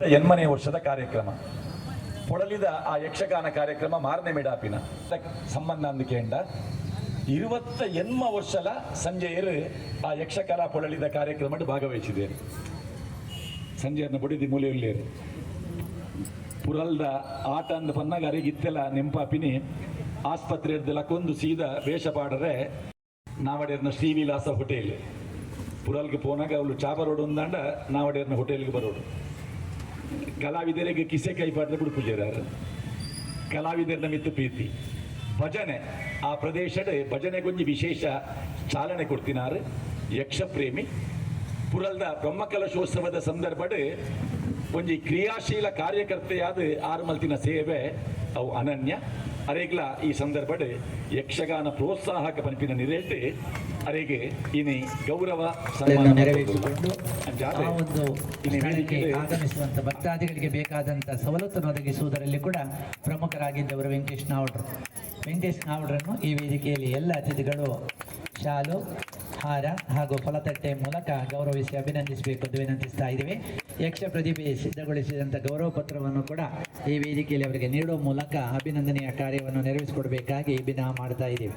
ಎನ್ಮನೆ ವರ್ಷದ ಕಾರ್ಯಕ್ರಮ. ಪೊಳಲಿದ ಆ ಯಕ್ಷಗಾನ ಕಾರ್ಯಕ್ರಮ ಮಾರನೇ ಮಿಡಾಪಿನ. ಸಂಬಂಧ ಅಂದುಕೇಂಡ ಇರುವತ್ತ ಎನ್ಮ ವರ್ಷಲ ಸಂಜೆಯರು ಆ ಯಕ್ಷಕಲಾ ಪೊಳಲಿದ ಕಾರ್ಯಕ್ರಮ ಭಾಗವಹಿಸಿದ್ದೇನೆ ಸಂಜೆಯನ್ನು ಬುಡಿದಿ ಮೂಲೆಯಲ್ಲೇರು ಪುರಲ್ದ ಆಟ ಅಂದ ಪನ್ನಾಗ ಅರಿಗಿತ್ತೆಲ್ಲ ನೆಂಪಾಪಿನಿ ಆಸ್ಪತ್ರೆ ಕೊಂದು ಸೀದ ವೇಷ ಪಾಡರೆ ನಾವಡೇರ್ನ ಶ್ರೀವಿಲಾಸ ಹೋಟೆಲ್. ಪುರಲ್ಗೆ ಪೋನಾಗ ಅವಳು ಚಾಪ ರೋಡ್ ನಾವಡೆಯರ್ನ ನಾವಡೇರ್ನ ಹೋಟೆಲ್ಗೆ ಬರೋಡು. ಕಲಾವಿದರಿಗೆ ಕಿಸೆ ಕೈ ಗುಡು ಬಿಡುಪುಜಾರ ಕಲಾವಿದರನ್ನ ಮಿತ್ತು ಪ್ರೀತಿ. ಭಜನೆ, ಆ ಪ್ರದೇಶದ ಭಜನೆಗೊಂಜಿ ವಿಶೇಷ ಚಾಲನೆ ಕೊಡ್ತಿನಾರು. ಯಕ್ಷಪ್ರೇಮಿ, ಪುರಲ್ದ ಬ್ರಹ್ಮಕಲಶೋತ್ಸವದ ಸಂದರ್ಭಡ್ ಒಂಜಿ ಕ್ರಿಯಾಶೀಲ ಕಾರ್ಯಕರ್ತೆಯಾದ ಆರ್ಮಲ್ತಿನ ಸೇವೆ ಅವು ಅನನ್ಯ. ಅರೆಗ್ಲ ಈ ಸಂದರ್ಭಡ್ ಯಕ್ಷಗಾನ ಪ್ರೋತ್ಸಾಹಕ ಪಂಪಿನ ನಿರೇಟ್ ಅರೆಗೆ ಇನಿ ಗೌರವ ನೆರವೇರಿಸಿಕೊಂಡು ಆಗಮಿಸುವಂತ ಭಕ್ತಾದಿಗಳಿಗೆ ಬೇಕಾದಂತಹ ಸವಲತ್ತನ್ನು ಒದಗಿಸುವುದರಲ್ಲಿ ಕೂಡ ಪ್ರಮುಖರಾಗಿದ್ದವರು ವೆಂಕಟೇಶ್ ನಾವಡ್ರು. ವೆಂಕಟೇಶ್ ನಾವಡ್ರನ್ನು ಈ ವೇದಿಕೆಯಲ್ಲಿ ಎಲ್ಲ ಅತಿಥಿಗಳು ಶಾಲು ಹಾರ ಹಾಗೂ ಫಲತಟ್ಟೆ ಮೂಲಕ ಗೌರವಿಸಿ ಅಭಿನಂದಿಸಬೇಕು ಎಂದು ವಿನಂತಿಸ್ತಾ ಇದ್ದೇವೆ. ಯಕ್ಷ ಪ್ರತಿಭೆ ಸಿದ್ಧಗೊಳಿಸಿದಂಥ ಗೌರವ ಪತ್ರವನ್ನು ಕೂಡ ಈ ವೇದಿಕೆಯಲ್ಲಿ ಅವರಿಗೆ ನೀಡುವ ಮೂಲಕ ಅಭಿನಂದನೆಯ ಕಾರ್ಯವನ್ನು ನೆರವೇರಿಸಿಕೊಡಬೇಕಾಗಿ ವಿನಃ ಮಾಡ್ತಾ ಇದ್ದೇವೆ.